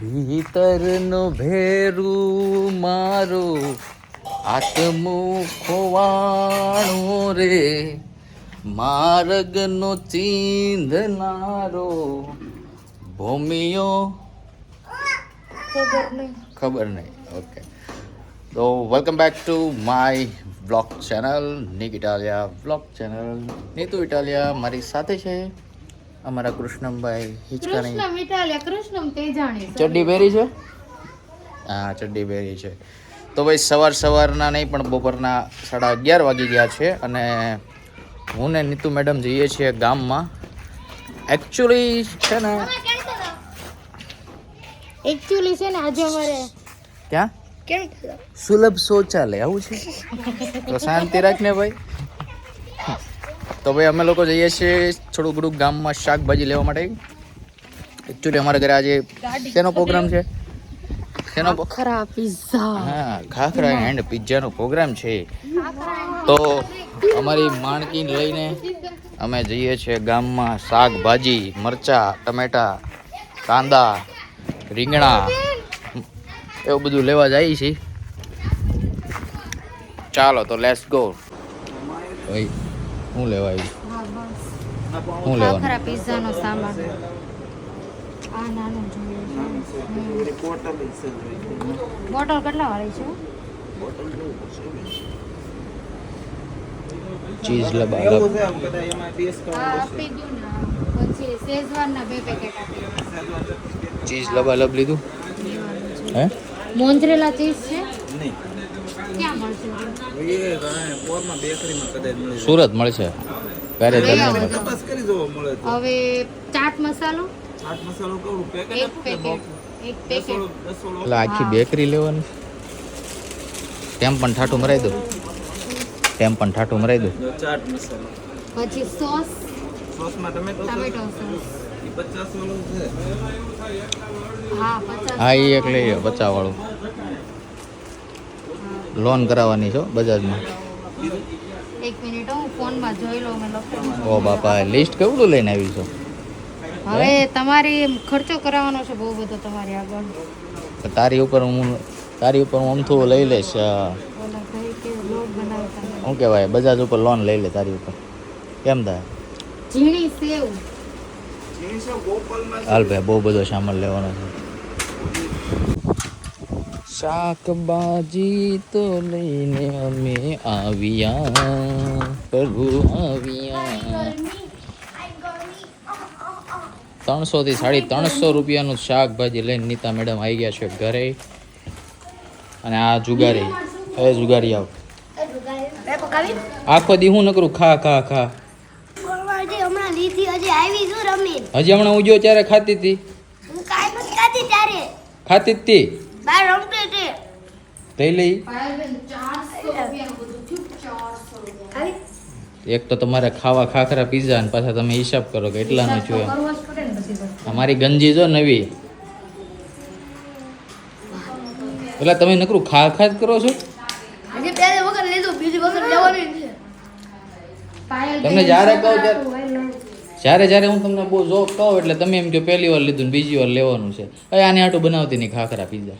ભીતરનો ભેરું મારો આત્મું ખોવાણો રે. માર્ગનો ચીંધનારો ભૂમિયો. ખબર નહીં. ઓકે. તો welcome back to my blog channel Nik Italiya blog channel Nitu Italiya મારી સાથે છે. અમારા કૃષ્ણમભાઈ હિચકાણી. કૃષ્ણ મિટાલિયા કૃષ્ણ તેજાણી ચડ્ડી પહેરી છે? હા ચડ્ડી પહેરી છે. તો ભાઈ સવાર સવારના નહીં પણ બપોરના સાડા અગિયાર વાગી ગયા છે અને હું ને નીતુ મેડમ જઈએ છીએ ગામમાં. એકચ્યુઅલી છે ને એકચ્યુઅલી છે? ને આજે અમારે ક્યાં? કેમ સુલભ શૌચાલય આવું છે? તો શાંતિ રાખને ભાઈ. તો ભાઈ અમે લોકો જઈએ છીએ થોડું ઘણું ગામમાં શાકભાજી લેવા માટે. એકચ્યુઅલી અમારા ઘરે આજે શેનો પ્રોગ્રામ છે? શેનો pro- ખરા પિઝા હા ખાખરા એન્ડ પિઝાનો પ્રોગ્રામ છે. તો અમારી માણકી લઈને અમે જઈએ છીએ ગામમાં શાકભાજી મરચા ટમેટા કાંદા રીંગણા એવું બધું લેવા જઈએ છીએ ચાલો તો લેટ્સ ગો ભાઈ શું લેવા આવ્યું શું લેવાનું? ખરા પિઝાનો સામાન. આ નાનું જોઈએ. બોટલ કેટલા વાળી છે? ચીઝ લબા હા આપી દઉં ને. પછી શેઝવાનના બે પેકેટ આપી દઉં. ચીઝ લબા લબ લીધું હે? મોન્જરેલા ચીઝ છે? મળશે સુરત મળશે તમને આવો ચાટ મસાલો હવે ચાટ મસાલો? એક પેકેટ એક પેકેટ. એટલે આખી બેકરી લેવાની. તેમ પણ ઠાઠું મરાઈ દો. તેમ પણ ઠાઠું મરાઈ દો. પછી સોસ. Tomato sauce. હા એ એક લઈ લો પચાસ વાળું. લોન કરાવવાની છો બજાજમાં? એક મિનિટ હું ફોનમાં જોઈ લઉં મેં લખેલું ઓ બાપા લિસ્ટ કેવડું લઈને આવી છો? હવે તમારી ખર્ચો કરાવવાનો છે બહુ બધો તમારી આગળ. તારી ઉપર હું તારી ઉપર હું અમથું લઈ લઈશ. શું કહેવાય બજાજ ઉપર લોન લઈ લે તારી ઉપર. કેમ થાય? ઝીણી સેવ. હાલ ભાઈ બહુ બધો સામાન લેવાનો છે. શાકભાજી તો લઈને અમે આવ્યા પ્રભુ આવ્યા. ત્રણસો થી સાડી ત્રણસો રૂપિયાનું શાકભાજી લઈને નીતા મેડમ આવી ગયા છે ઘરે. અને આ જુગારી એ જુગારી આવ. આખો દી હું નકરું ખા ખા ખા. હજી હમણાં ઉજ્યો ત્યારે ખાતી હતી હું ખાતી ત્યારે. ખાતી હતી બહાર હતી લઈ લઈ પાયલબેન, 400 રૂપિયાનું બધું થયું, 400 રૂપિયા. એક તો તમારે ખાવા ખાખરા પીઝા ને પાછા તમે હિસાબ કરો કે એટલાનું છું એમ. કરવો જ પડે ને પછી તો. અમારી ગંજી જો નવી. એટલે તમે નકરું ખા ખા જ કરો છો? તમને જ્યારે કહું જ્યારે જ્યારે હું તમને બહુ જોક કહું એટલે તમે એમ કહો પહેલી વાર લીધું ને બીજી વાર લેવાનું છે. આને આટું બનાવતી નહીં ખાખરા પીઝા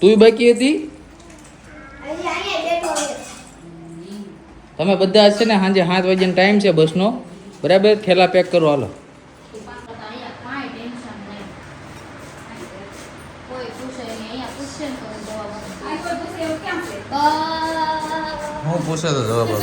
તું બાકી હતી? તમે બધા જ છે ને સાંજે સાત વાગ્યાનો ટાઈમ છે બસનો. બરાબર? થેલા પેક કરો હાલો. પૂછે તો જવાબ આપું.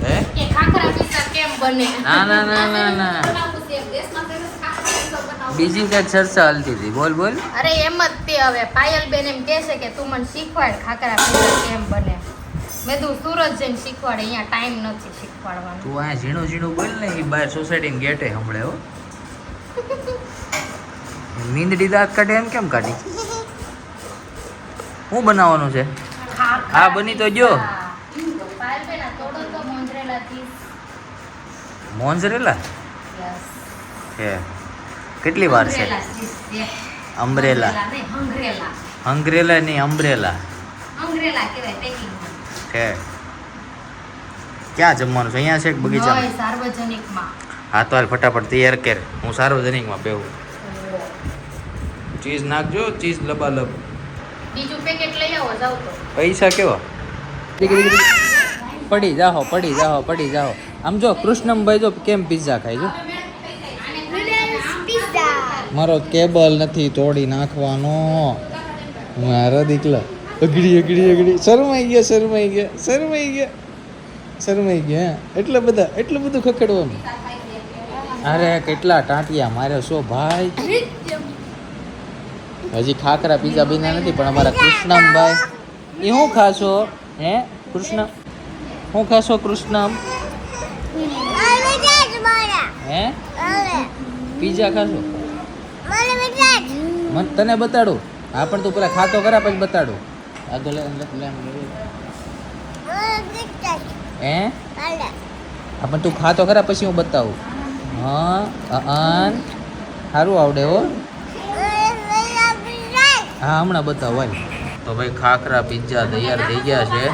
હું? ના ના ના ના ના બનાવું છે, દેશમાં famous ખાખરા પીઝા બનાવું. બીજી કઈ ચર્ચા હાલતી હતી? બોલ બોલ. અરે એમ જ તે હવે પાયલ બેન એમ કહે છે કે તું મને શીખવાડ ખાખરા પીઝા કેમ બને. મેં તું સુરત જઈને શીખવાડે અહીંયા ટાઈમ નથી શીખવાડવાનો. તું આ ઝીણું ઝીણું બોલ ને એ બહાર સોસાયટીની ગેટે હમણે હો. મીંદડી દાંત કાઢે એમ કેમ કાઢી? શું બનાવવાનું છે? હા, બની તો જો. પીઝા. પાયલ કેટલી વાર છે? અમ્બ્રેલા હંગરેલા. નહીં અમ્બ્રેલા છે ક્યાં જમવાનું છે? અહીંયા છે કે બગીચામાં? સાર્વજનિકમાં. હા તો હાલ ફટાફટ તૈયાર કર. હું સાર્વજનિકમાં બેહું. ચીઝ નાખજો ચીઝ લબાલબ. બીજું પેકેટ લઈ આવો જાવ તો. પૈસા કેવા? પડી જાહો પડી જાહો પડી જાઓ. આમ જો કૃષ્ણમભાઈ જો કેમ પિઝા ખાય જો મારો કેબલ નથી તોડી નાખવાનો. મારા દીકલા અગડી અગડી અગડી શરમાઈ ગયા શરમાઈ ગયા શરમાઈ ગયા. શરમાઈ ગયા? એટલા બધા એટલું બધું ખખડવાનું. અરે કેટલા ટાંટિયા મારે શો ભાઈ? હજી ખાખરા પીઝા બીના નથી પણ અમારા કૃષ્ણમભાઈ. એ શું ખાશો? હે કૃષ્ણ? શું ખાશો કૃષ્ણમ? હે? પીઝા ખાશો? મને તને બતાડું. હા, પણ તું પેલા ખાતો કરા, પછી બતાડું. આગળ હે? હા, પણ તું ખાતો ખરા પછી હું બતાવું. હા અન સારું આવડે, હો. હા, હમણાં બતાવો તો ભાઈ ખાખરા, પિઝા તૈયાર થઈ ગયા છે.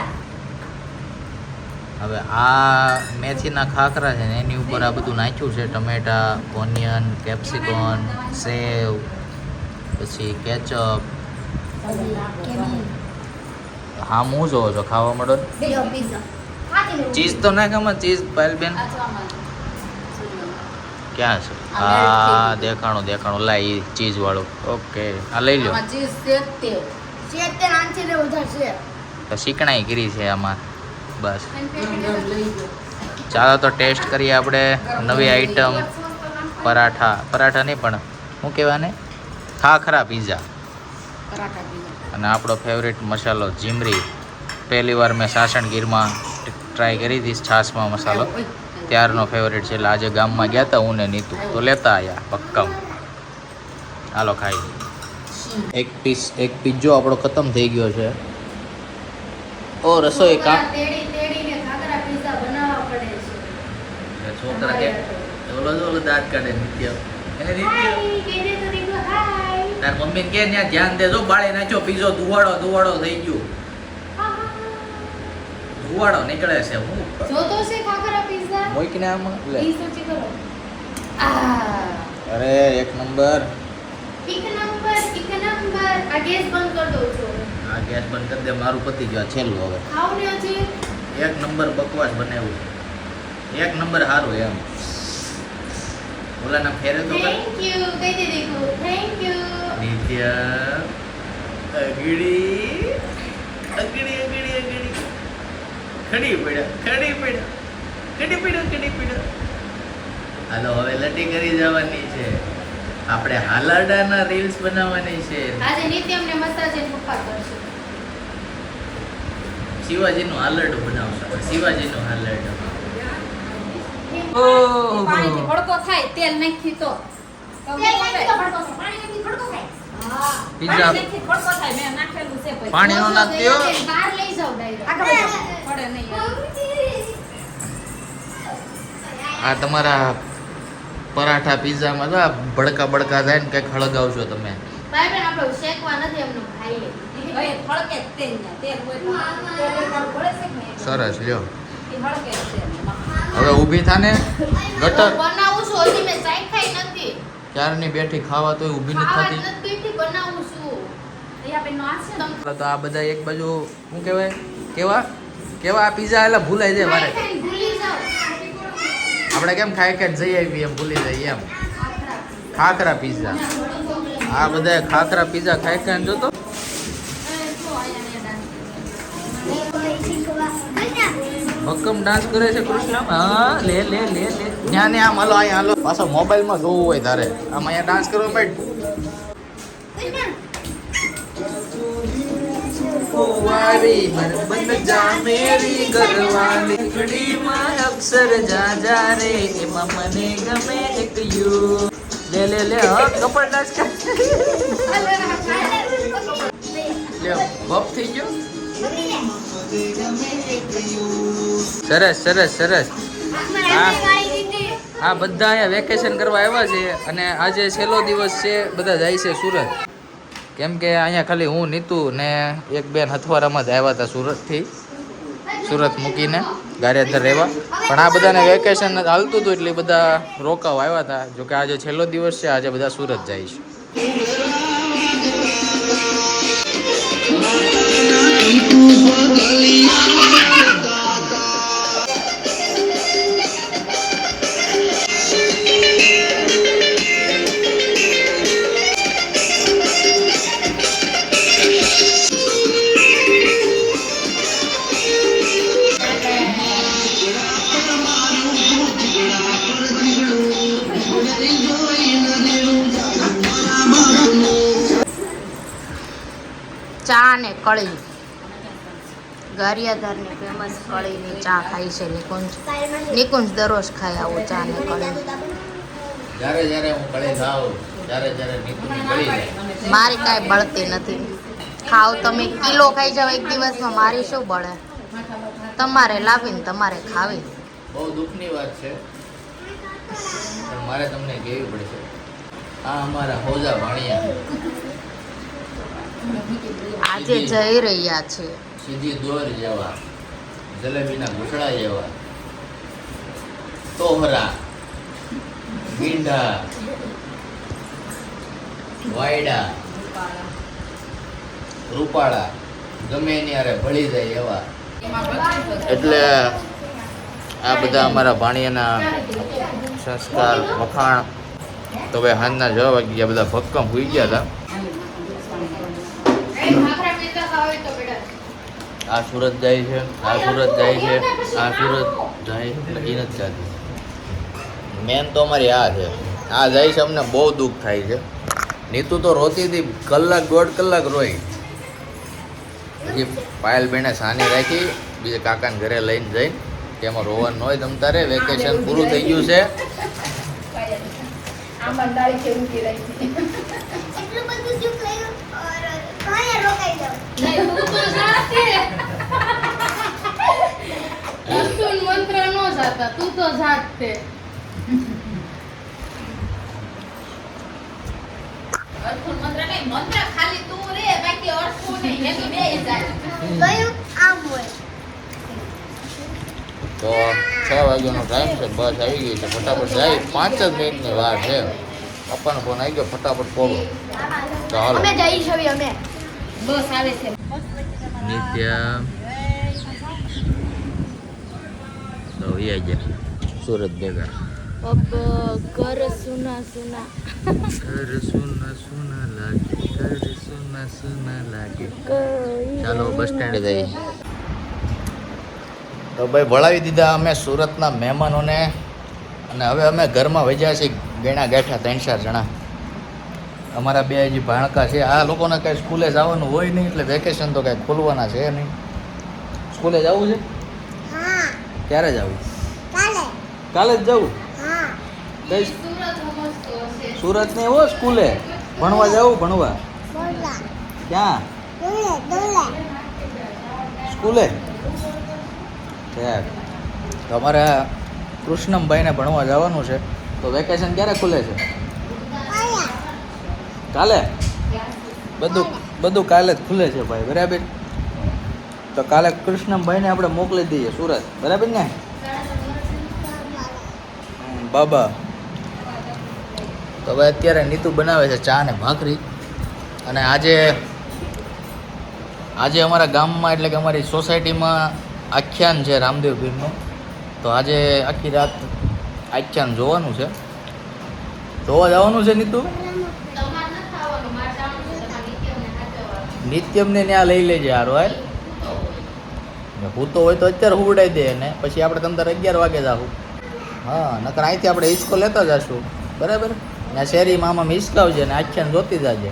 હવે આ મેથીના ખાખરા છે ને એની ઉપર આ બધું નાખ્યું છે. ટમેટા ઓનિયન કેપ્સિકોન સેવ પછી કેચઅપ. હા હું જોવો છો. ખાવા મળો ચીઝ તો ના ગમે ચીઝ પાયલબેન. ક્યાં છે? હા દેખાણું દેખાણું. લાઈ ચીઝ વાળો ઓકે. આ લઈ લો શીકણાઈ કરી છે આમાં. બસ. ચાલો તો ટેસ્ટ કરીએ આપણે નવી આઈટમ. પરાઠા. પરાઠા નહીં પણ શું કહેવાને ખાખરા પીઝા. અને આપણો ફેવરેટ મસાલો જીમરી. પહેલી વાર મેં સાસણગીરમાં ટ્રાય કરી હતી છાશમાં મસાલો. ત્યારનો ફેવરેટ છે. એટલે આજે ગામમાં ગયા હતા હું ને નીતુ. તો લેતા આવ્યા પક્કમ હાલો ખાઈ. એક પીસ એક પીઝો આપણો ખતમ થઈ ગયો છે. ઓ રસોઈ કામ તેડી તેડીને ખાખરા પીઝા બનાવવા પડે છે છોકરા કે ઓલો દાંત કાઢે નિત્ય એને નિત્ય તો તાર મમ્મી ને કે ત્યાં ધ્યાન દેજો બાળી નાખ્યો પીઝો ધુવાડો ધુવાડો થઈ ગયું. ધુવાડો નીકળે છે હું જોતો છે ખાખરા પીઝા? મોઈકને આમાં લે. ઈ સૂચિ કરો? આ અરે એક નંબર. એક નંબર એક નંબર. આ ગેસ બંધ કરી દો છો. આ ગેસ બંધ કરી દે મારું પતિ ગયો છેલ્લો છેલ્લું હવે. ખાવ ને હજી. એક નંબર બકવાસ બનાવ્યું. એક નંબર સારું એમ. ઓલાના ફેરે તો થેન્ક યુ કહી દે દીકરો થેન્ક યુ નિત્ય અગડી અગડી અગડી અગડી ખડી પડ્યા ખડી પડ્યા ખડી પડ્યો ખડી પડ્યો. હાલો હવે લટી કરી જવાની છે. આપણે હાલાડાના રીલ્સ બનાવવાની છે. આજે નિત્યમને મસાજ એન્ડ પપ્પા કરશે. શિવાજીનું હાલરડું બનાવશું. શિવાજીનું હાલરડું પાણીથી ભડકો થાય તેલ નાખી તો. તો તો. પાણી નાખી ભડકો થાય. હા. પીઝા- પાણી નાખી ભડકો થાય મેં નાખેલું છે નો નાખતી બહાર લઈ જાવ. પડે નહીં. આ તમારા પરાઠા પીઝામાં તો આ ભડકા ભડકા થાય ને કંઈક હળગાવશો તમે. ભાઈ બેન આપણે શેકવા નથી એમનું ખાઈએ. તો? સરસ લ્યો. એ ફળકે જ છે એમાં. હવે ઊભી થાને ગટર. બનાવું છું હજી મેં ચાખ્યાઈ નથી. ક્યારની બેઠી ખાવા તોય ઊભી નથી થતી? નથી બેઠી બનાવું છું. તો આ બધા એક બાજુ શું કહેવાય? કેવા? કેવા આ પીઝા એટલે ભૂલાઈ જાય મારે. આપણે કેમ ખાઈ કે જઈ આવી એમ ભૂલી જાય એમ? ખાખરા પીઝા. આ બધા ખાખરા પીઝા ખાઈ ખાઈને જોતો? ભક્કમ ડાન્સ કરે છે કૃષ્ણ? હા લે લે લે લે. ત્યાં ને આમ હલો અહીંયા હલો. પાછો મોબાઈલમાં જોવું હોય તારે. આમ અહીંયા ડાન્સ કરવો ઘડીમાં અક્ષર જા જા રે એમાં મને ગમે એક યુ. લે લે લે હ કપડ ડાન્સ કર. લે બપ થઈ ગયો. સરસ સરસ સરસ. હા. બધા અહીંયા વેકેશન કરવા આવ્યા છે અને આજે છેલ્લો દિવસ છે બધા જાય છે સુરત. કેમ કે અહીંયા ખાલી હું નીતુ ને એક બેન હથવારામાં જ આવ્યા હતા સુરતથી. સુરત મૂકીને ગારેધર રહેવા. પણ આ બધાને વેકેશન હાલતું હતું એટલે બધા રોકાવા આવ્યા હતા. જોકે આજે છેલ્લો દિવસ છે આજે બધા સુરત જાય છે. ચા ને કળી ગારિયાધારની ફેમસ કળીની ચા ખાઈ છે નિકુંજ. નિકુંજ દરરોજ ખાય આવો ચા ને કળી મારી કાંઈ બળતી નથી. ખાવ તમે કિલો ખાઈ જાવ એક દિવસમાં મારી શું બળે? તમારે લાવીને તમારે ખાવી. બહુ દુઃખની વાત છે મારે તમને કહેવી પડશે. આ અમારા હોજા ભાણિયા આજે જઈ રહ્યા છે. સીધી દોર જેવા, જલેબીના ઘૂંસડા જેવા. તોહરા મીંઢા વાયડા, રૂપાળા, ગમે એની હારે ભળી જાય એવા. એટલે આ બધા અમારા ભાણિયાના સંસ્કાર, વખાણ. તો હવે હાંજના છ વાગ્યા બધા ભક્કમ હોઈ ગયા હતા. આ સુરત જાય છે આ સુરત જાય છે આ સુરત જાય છે એ નથી જાતી. મેન તો અમારી આ છે. આ જાય છે અમને બહુ દુઃખ થાય છે. નીતુ તો રોતી હતી કલાક દોઢ કલાક રોઈ. પછી પાયલ બેને સાની રાખી બીજા કાકાને ઘરે લઈને જઈને તેમાં રોવાનું હોય તમ તારે વેકેશન પૂરું થઈ ગયું છે. એટલું બધું મંત્ર તું તો જાત તે કયું આમ હોય તો છ વાગ્યાનો ટાઈમ છે બસ આવી ગઈ છે ફટાફટ જાય. પાંચ જ મિનિટની વાર છે. પપ્પાનો ફોન આવી ગયો ફટાફટ પોગો તો અમે જઈ છીએ અમે. બસ આવે છે. નિત્યા. તો એ આવી ગયા સુરત ભેગા. અબ કર સુના સુના. કર સુના સુના લાગે કર સુના સુના લાગે. ચાલો બસ સ્ટેન્ડ જઈએ. તો ભાઈ વળાવી દીધા અમે સુરતના મહેમાનોને. અને હવે અમે ઘરમાં વજ્યા છીએ ગેણા ગેઠા ત્રણ ચાર જણા. અમારા બે જે ભાણકા છે. આ લોકોને કાંઈ સ્કૂલે જવાનું હોય નહીં એટલે વેકેશન તો કાંઈ ખોલવાના છે નહીં. સ્કૂલે જવું છે? ક્યારે જવું? કાલે. કાલે જ જવું? હા. કઈ સુરત ને એવો સ્કૂલે. ભણવા જવું ભણવા? ક્યાં? સ્કૂલે? તો અમારે કૃષ્ણમભાઈને ભણવા જવાનું છે. તો વેકેશન ક્યારે ખુલે છે? કાલે? બધું બધું કાલે જ ખુલે છે ભાઈ, બરાબર? તો કાલે કૃષ્ણભાઈને આપણે મોકલી દઈએ સુરત, બરાબર ને? બાબા. તો હવે અત્યારે નીતુ બનાવે છે ચા ને ભાખરી. અને આજે આજે અમારા ગામમાં, એટલે કે અમારી સોસાયટીમાં આખ્યાન છે રામદેવ પીરનું તો આજે આખી રાત આખ્યાન જોવાનું છે. જોવા જવાનું છે નીતુ? નિત્યમને ત્યાં લઈ લેજે હારો, હાલ. હું તો હોય તો અત્યારે હુવડાવી દે ને પછી આપણે તમ તારે અગિયાર વાગે જાવું હા, નકર અહીંથી આપણે હિંચકો લેતા જશું. બરાબર? ને શેરીમાં આમાં હિંચકાવજે ને આખ્યાન જોતી જાજે.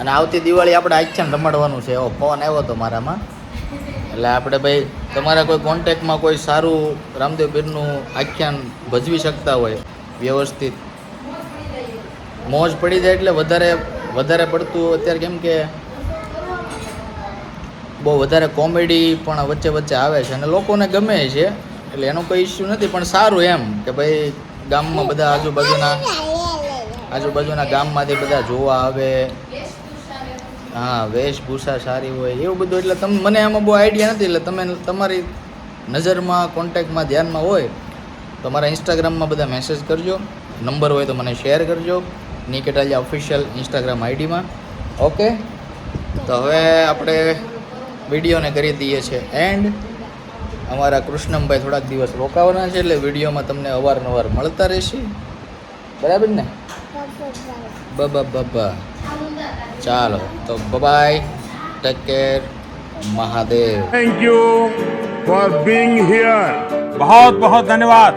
અને આવતી દિવાળી આપણે આખ્યાન રમાડવાનું છે. એવો ફોન આવ્યો હતો મારામાં. એટલે આપણે ભાઈ તમારા કોઈ કોન્ટેક્ટમાં કોઈ સારું રામદેવ પીરનું આખ્યાન ભજવી શકતા હોય વ્યવસ્થિત. મોજ પડી જાય એટલે વધારે વધારે પડતું અત્યારે કેમ કે બહુ વધારે કોમેડી પણ વચ્ચે વચ્ચે આવે છે અને લોકોને ગમે છે, એટલે એનો કોઈ ઇસ્યુ નથી, પણ સારું એમ કે ભાઈ ગામમાં બધા આજુબાજુના આજુબાજુના ગામમાંથી બધા જોવા આવે. હા, વેશભૂષા સારી હોય, એવું બધું. એટલે તમે, મને આમાં બહુ આઈડિયા નથી, એટલે તમે તમારી નજરમાં કોન્ટેક્ટમાં ધ્યાનમાં હોય, તો મારા ઇન્સ્ટાગ્રામમાં બધા મેસેજ કરજો. નંબર હોય તો મને શેર કરજો. નિકેટાલિયા ઓફિશિયલ ઇન્સ્ટાગ્રામ આઈડીમાં ઓકે તો હવે આપણે વિડીયોને કરી દઈએ છીએ એન્ડ અમારા કૃષ્ણમભાઈ થોડાક દિવસ રોકાવાના છે એટલે વિડીયોમાં તમને અવારનવાર મળતા રહેશે. બરાબર ને? બબા બબા ચાલો, તો bye bye take care Mahadev. Thank you for being here બહુ બહુ ધન્યવાદ